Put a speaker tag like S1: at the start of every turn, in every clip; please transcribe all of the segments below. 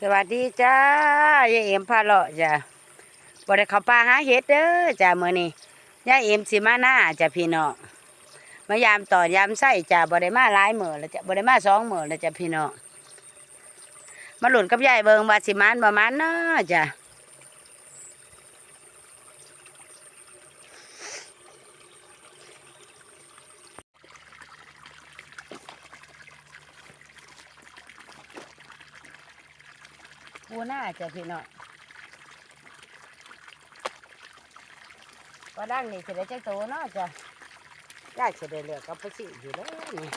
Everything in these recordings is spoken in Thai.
S1: สวัสดีจ้ายายเอ็มพาเลาะจ้ะบ่ได้เข้าป่าหาเห็ดเด้อจ้ะมื้อนี้ยายเอ็มสิมาหน้าจ้ะพี่น้องมายามต่อยามไส้จ้ะบ่ได้มาหลายมื้อแล้วจ้ะบ่ได้มาสองมื้อแล้วจ้ะพี่น้องมาหลุนกับยายเบิงว่าสิมานบ่มานเนาะจ้ะ ปูหน้าจ้ะพี่น้องว่าดังนี่สิได้จักโตเนาะจ้ะยายสิได้เลือกกับผู้สิอยู่แล้วนี่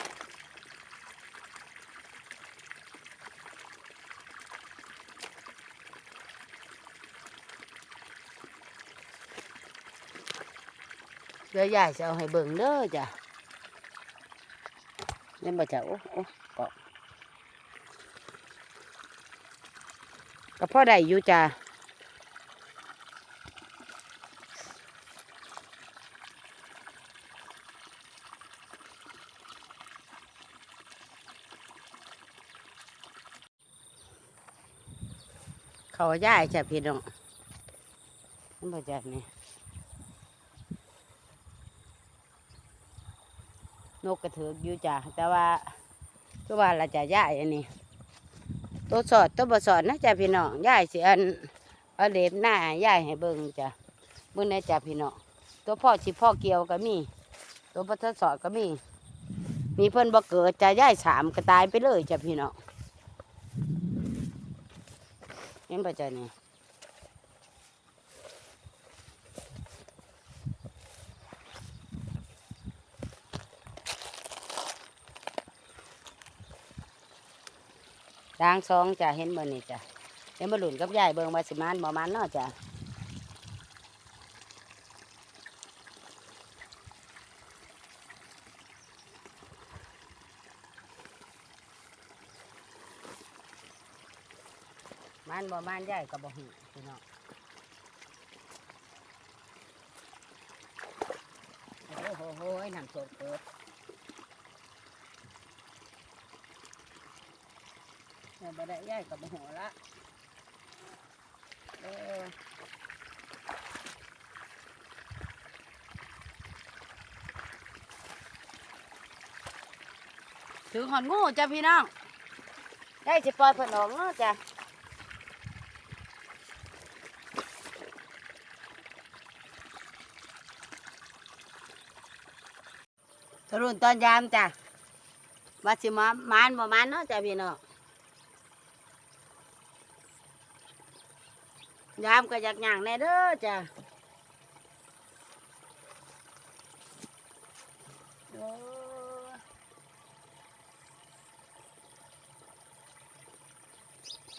S1: เดี๋ยวยายจะเอาให้เบิ่งเด้อจ้ะเล่นบ่จ้ะโอ้โอ้เก็พ่อได้อยู่จ้ะเขาย่ายจ้ะพี่น้องเล่นบ่จ้ะนี่นกกระเถือกอยู่จ้ะแต่ว่าตัวว่าเราจะย้ายอันนี้ ตัวสอดตัวบ่สอดนะจ้ะพี่น้องย่ายสิอันเอาเล็บหน้าย่ายให้เบิ่งจ้ะเบิ่งนะจ้ะพี่น้องตัวพ่อสิพ่อเกี่ยวก็มี ตัวบ่ทสอดก็มี มีเพิ่นบ่เกิดจะย่ายสามก็ตายไปเลยจ้ะพี่น้องเห็นป่ะจ้ะนี่ ด่างสองจ้ะเห็นบ่นี่จ้ะเห็นบ่หลุนกับยายเบิ่งว่าสิมานบ่มานเนาะจ้ะมานบ่มานยายก็บ่ฮู้พี่น้องโอ้โหน้ำสดเกิด เนี่ยบ่ได้ย่ายกับบ่หัวละเออถือหอนงูจ้ะพี่น้อง ได้สิปล่อยเพิ่นออกเนาะจ้ะตรุ่นตอนยามจ้ะว่าสิมามานบ่มานเนาะจ้ะพี่น้อง ยามก็อยากย่างแน่เด้อจ้ะ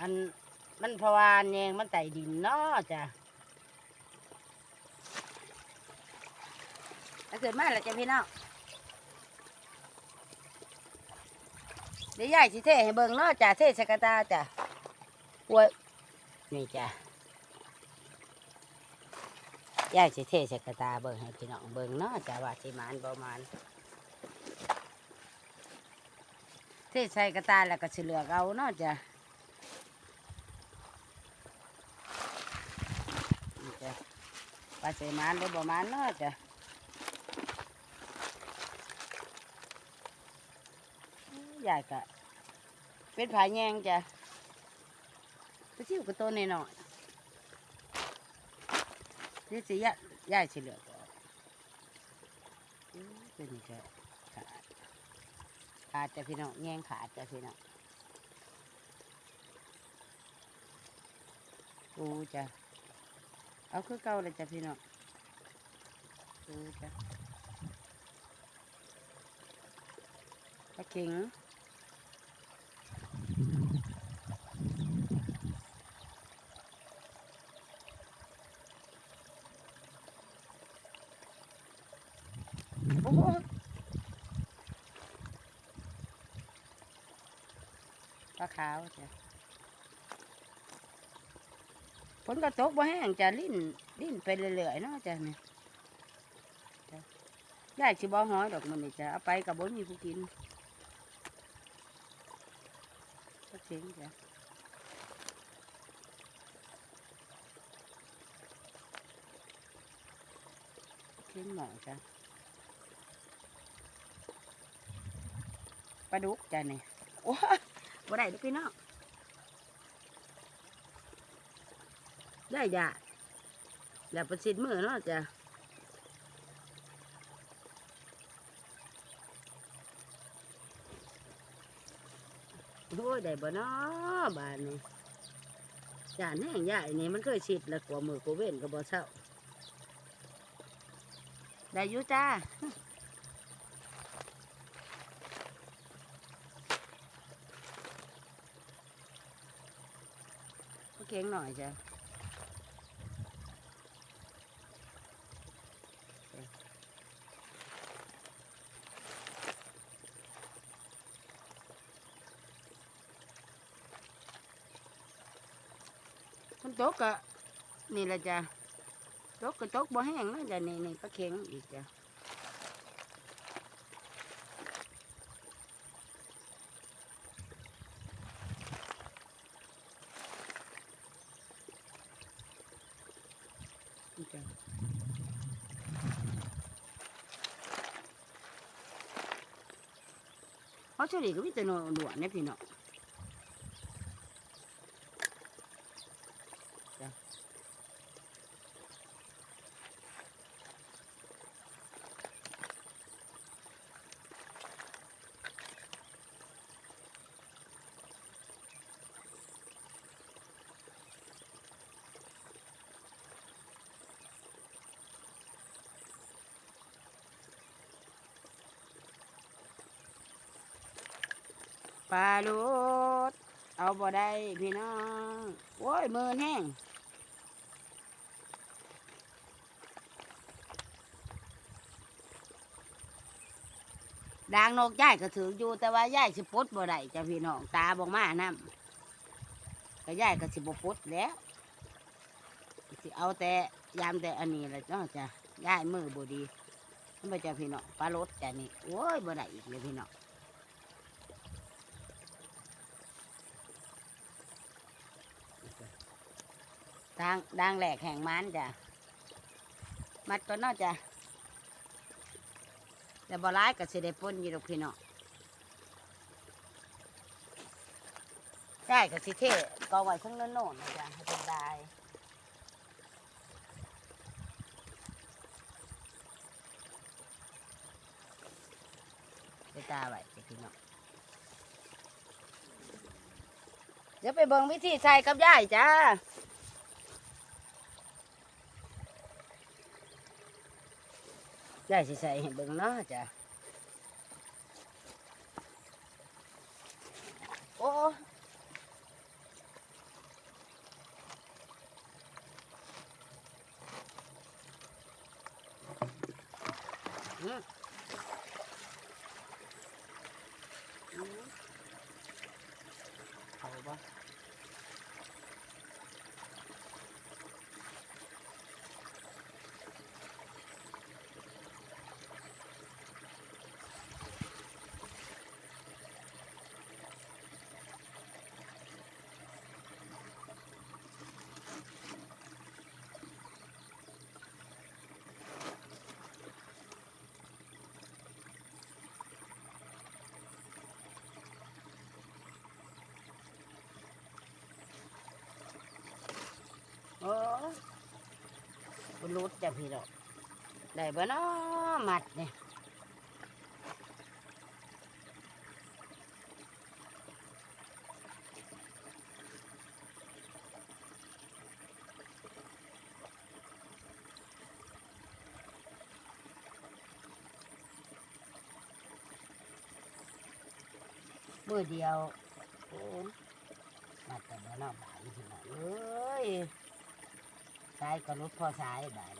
S1: อันมันพราะว่าแยงมันไต่ดินเนาะจ้ะถ้าเกิดมาแล้วจ้ะพี่น้องเดี๋ยวยายสิเทให้เบิ่งเนาะจ้ะเทสกตาจ้ะอวยนี่จ้ะ ยายสิเทใส่กระตาเบิ่งให้พี่น้องเบิ่งเนาะจ้าว่าสิมานบ่มานเทใส่กระตาแล้วก็สิเหลือกเอาเนาะจ้ะนี่จ้ะว่าสิมานหรือบ่มานเนาะจ้ะยายก็เป็นผาแยงจ้ะไปซิวกับตัวใน้อยๆ นี่สิยะยายสิเหลือกออกอื้อเป็นนี่ก็ขาดขาดจะพี่น้องแง่งขาดจะพี่น้องปูจ้ะเอาคือเก่าเลยจ้ะพี่น้องปูจ้ะปลาเข็ง ขาวจ้ะฝนก็ตกบ่แห้งจะลิ่นลิ่นไปเรื่อยๆเนาะจ้ะนี่ยายชิบ่ห้อยดอกมันนี่จะเอาไปกับบ่มีผู้กินก็เจ๋งจ้ะเจ๋งหน่อจ้ะปลาดุกจ้ะนี่ว้า บ่ได้เด้อพี่น้องได้จ้ะแล้วประสิทธิ์มือเนาะจ้ะโอ้ยได้บ่เนาะบานนี้จานแห้งใหญ่นี่มันเคยชิดแล้วกว่ามือกูเว้นก็บ่เศร้าได้อยู่จ้า เก่งหน่อยจ้ะคนโต๊กกะนี่แหละจ้ะโต๊กกะโต๊กบ่แห้งนะจ้ะนี่นี่ปลาเข็งอีกจ้ะ นี่จ้ะ เขาเฉลี่ยก็มีแต่หนวดหนวดเนี่ยพี่น้องจ้ะ ปลาลูดเอาบ่ได้พี่น้อง โอ้ยมือแห้งดางนกย่ายก็ถืออยู่แต่ว่าย่ายสิปดบ่ได้จ้ะพี่น้องตาบอกมานํก็ย่ายก็สิบ่ปลดแล้วสิเอาแต่ยามแต่อันนี้แหละเนาะจ้ะย่ายมือบ่ดีนั่นบ่จ้ะพี่น้องปลาลดจ้ะนี่โอ้ยบ่ได้อีกเลยพี่น้อง ทางดังแหลกแห่งมันจ้ะ มัดก็นอกจ้ะแต่บ่ร้ายก็สิได้ปนอยู่ดอกพี่น้องได้ก็สิเทก็ไว้ข้างโน้นๆนะจ้ะให้เป็นได้ตาไว้จะพี่น้องเดี๋ยวไปเบิ่งวิธีใส่กับย่ายจ้า ได้สิใส่ให้เบิ่งเนาะจ้ะ บรุษจ้ะพี่ดอกได้บ่เนาะมัดเนี่ยมือเดียวโอ้มัดแต่บ่เนาะบาดนี่พี่น้องเอ้ย สายก็รุดพอสายบาด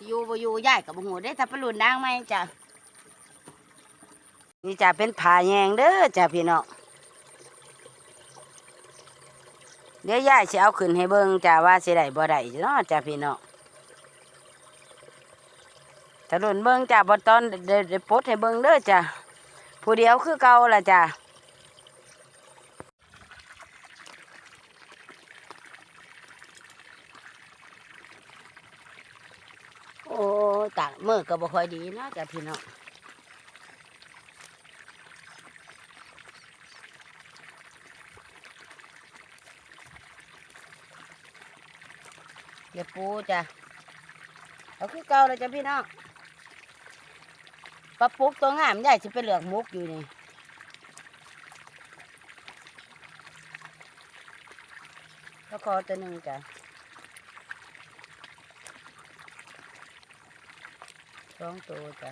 S1: สิอยู่บ่อยู่ย่ายกับบ่ฮู้ได้ถ้าไปรุ่นนางไหมจ้ะนี่จ้ะเป็นผาแยงเด้อจ้ะพี่น้องเดี๋ยวยายสิเอาขึ้นให้เบิ่งจ้ะว่าสิได้บ่ได้เนาะจ้ะพี่น้องถ้ารุ่นเบิ่งจ้ะบ่ตอนเดี๋ยวเดี๋ยวปลดให้เบิ่งเด้อจ้ะผู้เดียวคือเก่าล่ะจ้ะ โอ้ต่างมือก็บ่ค่อยดีเนาะจ้ะพี่น้องเดี๋ยวปูจ้ะเอาคือเก่าเลยจ้ะพี่น้องปลาปุกตัวงามใหญ่สิไปเหลือกมุกอยู่นี่แล้วคอตัวหนึ่งจ้ะ สองตัวจ้ะ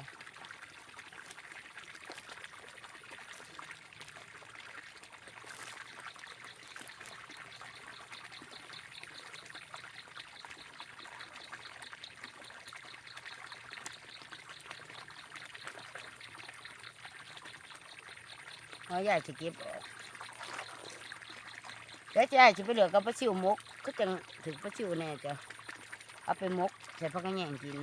S1: เอาใหญ่จะเก็บออกแล้วจะใหญ่จะไปเหลือกับปลาชิวมก ก็จังถึงปลาชิวแน่จ้ะ เอาไปมกใส่พักกระแยงกิน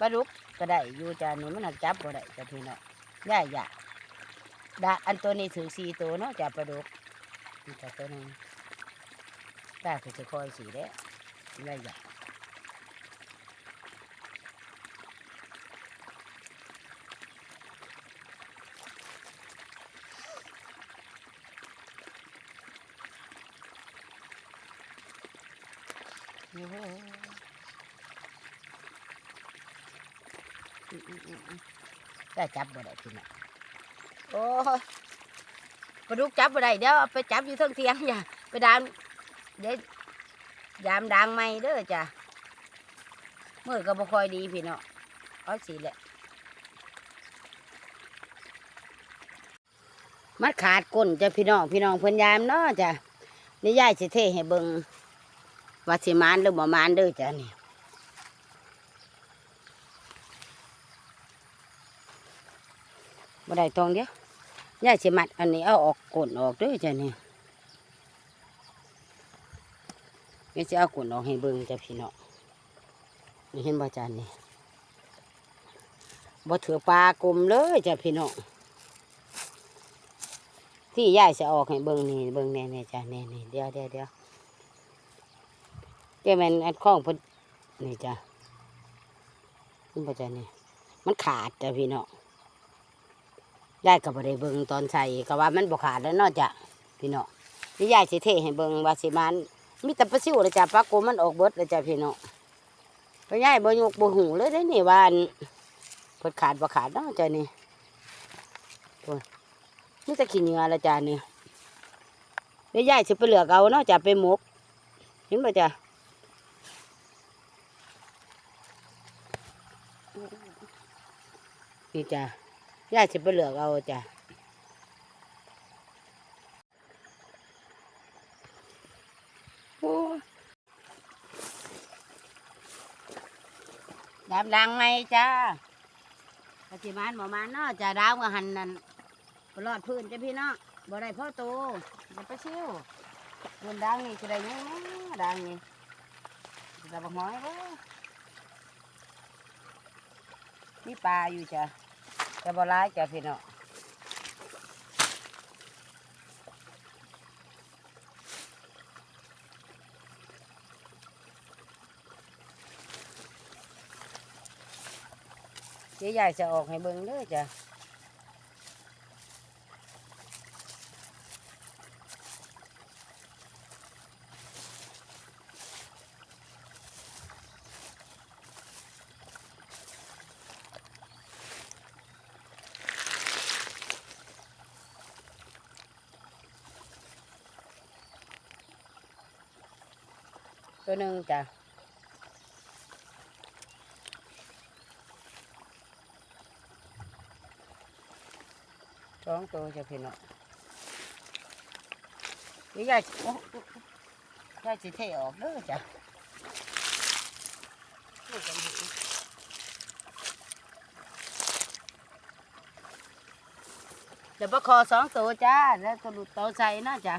S1: ปลาดุกก็ได้อยู่จานนี้มันหักจับบ่ได้จ้ะพี่น้องย่าย่าดาอันตัวนี้ถือสี่ตัวเนาะจ้ะปลาดุกนี่จ้ะตัวนึงตาคือจะคอยสีเด้ย่าย่าโอ้โห อืมอืมอืมอืม ได้จับบ่ได้พี่น้องโอ้ยปลาดุกจับบ่ได้เดี๋ยวเอาไปจับอยู่เทั้งเทียงอย่าไปดามเดี๋ยวยามดังไม่เด้อจ้ะมือก็บ่ค่อยดีพี่น้องเอาสิแหละมันขาดก้นจ้ะพี่น้องพี่น้องเพิ่นยามเนาะจ้ะนี่ยายสิเทให้เบิ่งว่าสิมานหรือบ่มานเด้อจ้ะนี่ บ่ได้ตรงเดียวยายสิมัดอันนี้เอาออกกลนออกด้วยจ้ะนี่ยายสิเอากลนออกให้เบิ่งจ้ะพี่น้องนี่เห็นบ่จานนี่บ่ถือปลากลมเลยจ้ะพี่น้องที่ยายสิออกให้เบิ่งนี่เบิ่งแน่ๆจ้ะแน่ๆเดี๋ยวเดี๋ยวเดี๋ยวเดี๋ยวมันอันข้องพิ่นนี่จ้ะเห็นบ่จ้ะนี่มันขาดจ้ะพี่น้อง ยายก็บ่ได้เบิ่งตอนใส่ก็ว่ามันบ่ขาดแล้วเนาะจ้ะพี่น้องนี่ยายสิเทให้เบิ่งว่าสิมันมีแต่ปลาซิวเลยจ้ะปลาโกมันออกเบิดเลยจ้ะพี่น้องเพราะยายบ่ยกบ่หูเลยได้นี่ว่าอันเพิ่นขาดบ่ขาดเนาะจ้ะนี่โอ้ยมีแต่ขี้เหงื่อละจ้ะนี่เดี๋ยวยายสิไปเหลือกเอาเนาะจ้ะไปหมกเห็นบ่จ้ะนี่จ้ะ ย่าจะไปเหลือกเอาจ้ะโอ้ดำดังไหมจ้าปฏิมานหมอมานเนาะจะดาวกับหันนั่นรอดพื้นจ้ะพี่เนาะบ่ได้พ่อโตอย่าไปเชี่ยวบนดังนี่จะได้ยังดังนี่จะบักหอยบ่มีปลาอยู่จ้ะ แต่บ่ร้ายจ้ะพี่น้องเจ๊ใหญ่จะออกให้เบิ่งเด้อจ้ะ ตัวหนึ่งจ้ะสองตัวจ้ะพี่น้องนี่ยายสิโอ้โอ้โอ้ยายสิเทออกเด้อจ้ะนี่กันดิเดี๋ยวปลาคอสองตัวจ้า แล้วตัวหลุดตัวใส่นะจ้ะ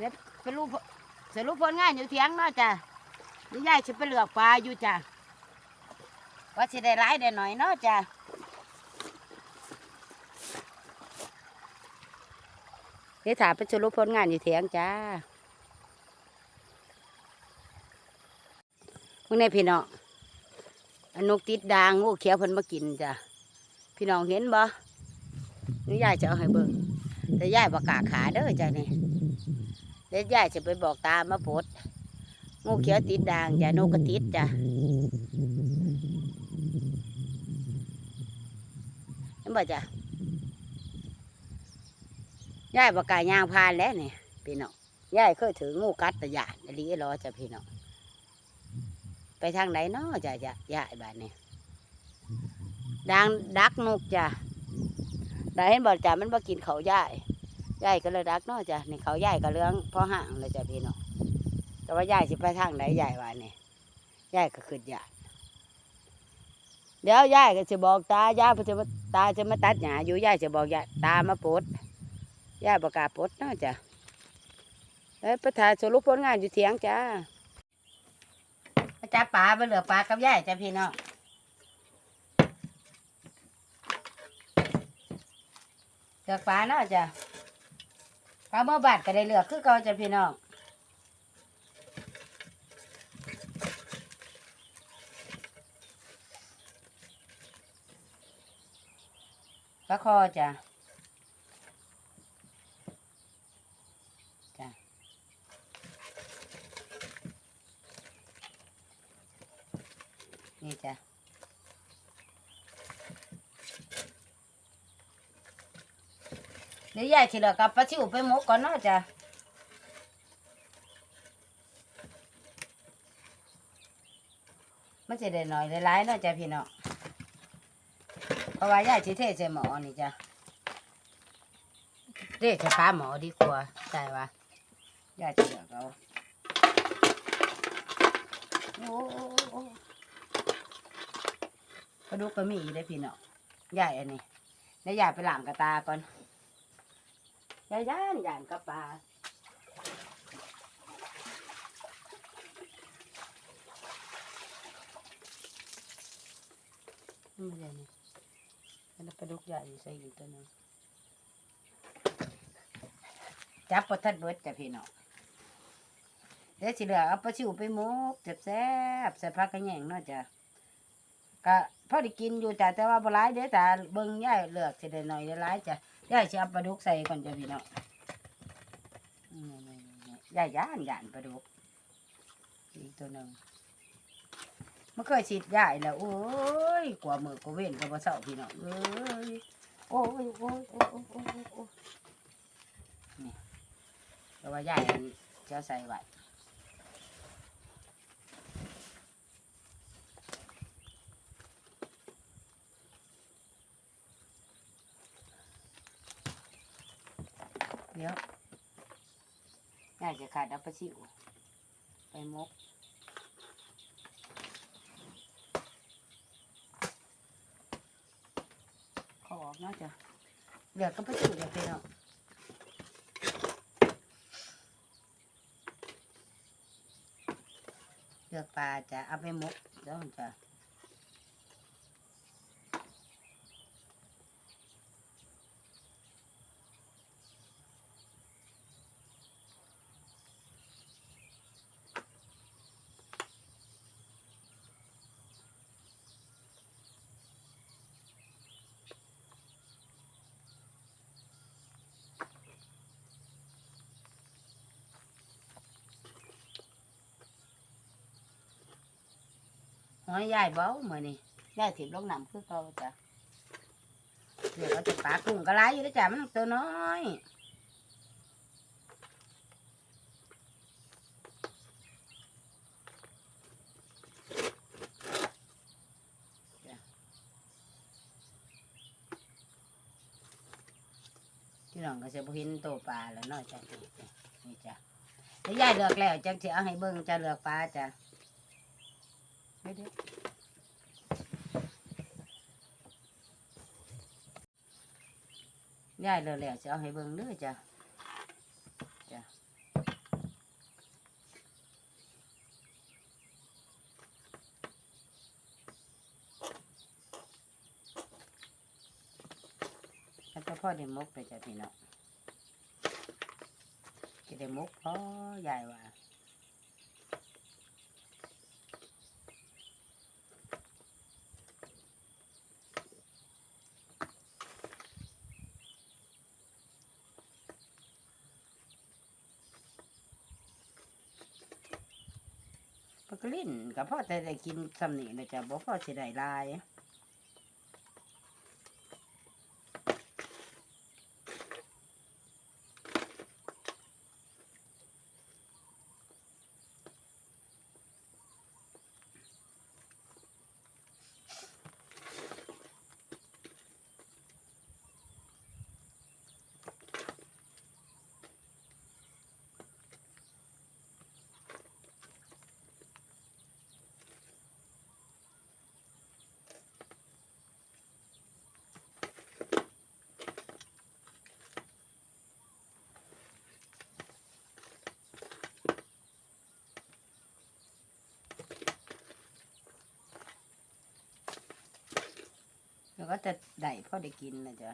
S1: เดี๋ยวไปรูปสรุปผลงานอยู่เถียงเนาะจ้ะนี่ยายจะไปเลือกปลาอยู่จ้ะว่าสิได้ร้ายได้หน่อยเนาะจ้ะเดี๋ยวถามไปสรุปผลงานอยู่เถียงจ้ามึงในพี่น้องอันนกติดดางงูเขียวเพิ่นมากินจ้ะพี่น้องเห็นบ่นี่ยายจะเอาให้เบิ่งแต่ยายประกล้าขาเด้อจ้ะนี่ เดี๋ยวยายจะไปบอกตามาปดงูเขียวติดด่างจ้ะนกกระติดจ้ะเห็นบ่จ้ะยายประกายางพานแล้วเนี่ยพี่น้องยายเคยถืองูกัดแต่ยานลีรอจ้ะพี่น้องไปทางไหนเนาะจ้ะจ้ะยายบ้านนี้ดังดักนกจ้ะได้เห็นบ่จ้ะมันมากินเขายาย ยายก็เลยดักเนาะจ้ะนี่เขายายก็เรื่องพ่อห่างเลยจ้ะพี่น้องแต่ว่ายายสิไปทางไหนยายว่านี่ยายก็ขึ้นยายเดี๋ยวยายก็จะบอกตายายจะมาตาจะมาตัดหญ้าอยู่ยายจะบอกยายตามาปดยายประกาศปดเนาะจ้ะแล้วประธานสรุปผลงานอยู่เถียงจ้าจ้าป่าไปเหลือปลากับยายจ้ะพี่น้องเลือกปลาเนาะจ้ะ ปลาเมื่อบาดก็ได้เลือกคือเก่าจ้ะพี่น้องปลาคอจ้ะ ดี๋ยวยายสิเหลือกับปลาชิวไปหมกก่อนเนาะจ้ะมันจะได้หน่อยหลายเนาะจ้ะพี่น้องเพราะว่ายายสิเทใส่หมอนี่จ้ะเทใส่ปลาหมอดีกว่าใช่ปะยายจะเลือเอาโอ้โอ้โอ้กระดูกก็มีได้พี่น้องยายอันนี้แล้วยายไปหลางกระตาก่อน ยายย่านย่านกับปลานี่มันใหญ่นี่แล้วปลาดุกใหญ่ใส่อีกตัวนึงจับปลาทัดเบิดจ้ะพี่น้องเดี๋ยวสิเหลือเอาปลาชิวไปหมกแซ่บแซ่บใส่ผักกระแยงเนาะจ้ะก็พอได้กินอยู่จ้ะแต่ว่าบ่หลายเด้อแต่เบิ่งย่ายเลือกสิได้หน่อยได้หลายจ้ะ ยายสิเอาปลาดุกใส่ก่อนจ้ะพี่น้องยายย่านย่านปลาดุกอีกตัวหนึ่งมันเคยฉีดยาอีกแล้วโอ้ยกว่ามือกว่าเว้นกว่าบ่เศร้าพี่น้องเอ้ยโอ้ยโอ้ยโอ้ยโอ้ยโอ้ยนี่แต่ว่ายายจะใส่ไว้ เดี๋ยวยายจะขาดอัปะชิวไปมกขอออกเนาจ้ะเดี๋ยวก็ไปจุดเดี๋ยวไปเนาะเลือกปลาจะเอาไปมกเดี๋ยวมันจะ หอยยายเบ้าเหมือนนี่ยายถิ่มลงน้ำคือเก่าจ้ะเดี๋ยวก็จะปลากุ้งกระไรอยู่แล้วจ้ะมันตัวน้อยจ้ะพี่น้องก็จะบ่เห็นตัวปลาแล้วเนาะจ้ะนี่จ้ะแล้วยายเลือกแล้วจังสิเอาให้เบิ่งจะเลือกปลาจ้ะ เดี๋ยวๆยายเลยแล้วจะเอาให้เบิ่งเด้อจ้ะจ้ะแล้วก็พ่อได้มกไปจ้ะพี่น้องจะได้มกพ่อยายว่า ก็ลิ่นกับพ่อแต่ได้กินสำนีนะจ๊ะบ่พ่อสิได้หลาย ก็จะได้พ่อได้กินนะจ๊ะ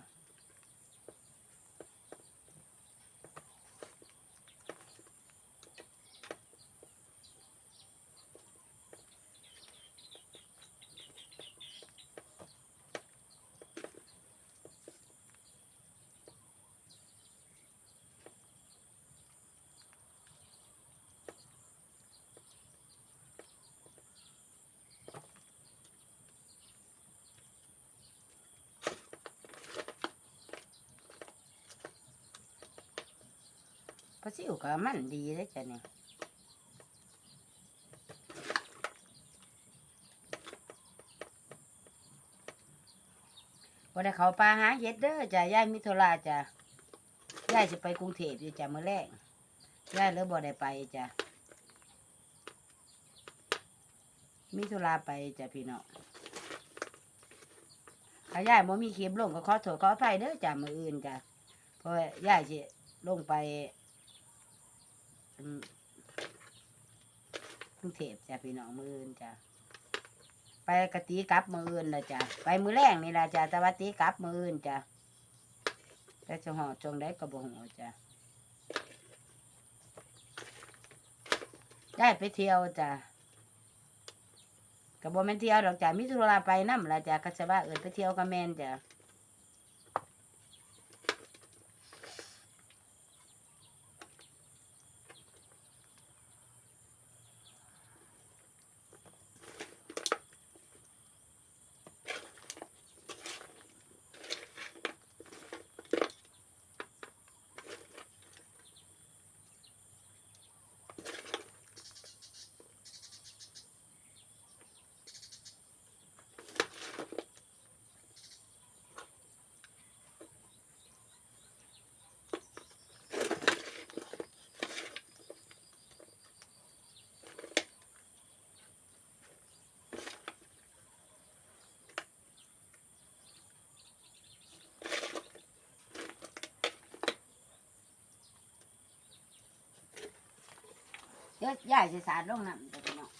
S1: ปลาซิวก็มันดีเลยจ้ะเนี่ยวันนี้เขาปลาหาเห็ดเด้อจ้ะยายมิโทราจ้ะยายจะไปกรุงเทพอยู่จ้ะเมื้อแรกยายเลยบ่ได้ไปจ้ะมิโทราไปจ้ะพี่น้องถ้ายายบ่มีคลิปลงก็ขอโทษขออภัยเด้อจ้ะมืออื่นจ้ะเพราะว่ายายสิลงไป อืมกรุงเทพจ้ะพี่น้องมืออื่นจ้ะไปกะตีกลับมืออื่นนะจ้ะไปมือแรงนี่ละจ้ะแต่ว่าตีกลับมืออื่นจ้ะแต่จะห่อจงได้กระบอกหัวจ้ะได้ไปเที่ยวจ้ะกระบอกแม่นเที่ยวดอกจ้ะมิถุราไปน้ำละจ้ะก็จะว่าเอินไปเที่ยวกับแม่นจ้ะ เดี๋ยวยายสิสาดลงน้ำจ้ะพี่น้อง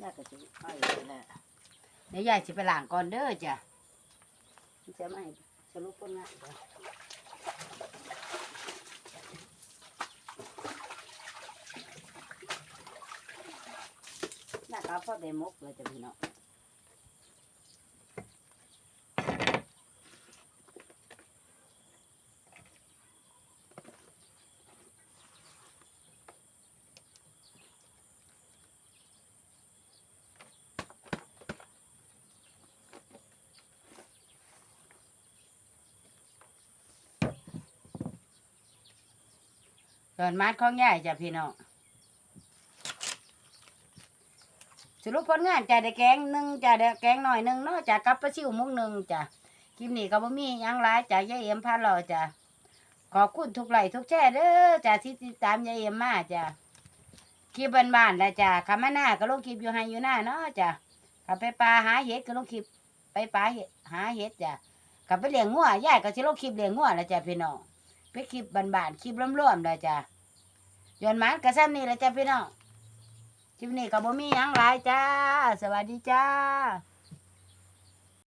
S1: ยายก็สิเอาอีกแล้วเดี๋ยวยายสิไปล้างก่อนเด้อจ้ะจะไม่สรุปผลงานจ้ะน่าก็พอได้มกเลยจ้ะพี่น้อง อนมัดของยายจ้ะพี่น้องสรุปผลงานจ้ะได้แกงหนึ่งจ้ะได้แกงหน่อยหนึ่งเนาะจ้ะกับปลาซิวมุกหนึ่งจ้ะคลิปนี้ก็บ่มียังหลายจ้ะยายเอ็มพาเราจ้ะขอบคุณทุกไลค์ทุกแชร์เด้อจ้ะที่ติดตามยายเอ็มมาจ้ะคลิปบ้านๆแล้วจ้ะคำมาหน้าก็ลงคลิปอยู่ให้อยู่หน้าเนาะจ้ะขับไปปลาหาเห็ดก็ลงคลิปไปปลาหาเห็ดจ้ะขับไปเลี้ยงงัวยายก็สิลงคลิปเลี้ยงงัวแล้วจ้ะพี่น้องไปคลิปบ้านๆคลิปร่วมๆเลยจ้ะ ย้อนมันกระซ้ำนี่แหละจ้ะพี่น้องคลิปนี้ก็บ่มีหยังหลายจ้า สวัสดีจ้า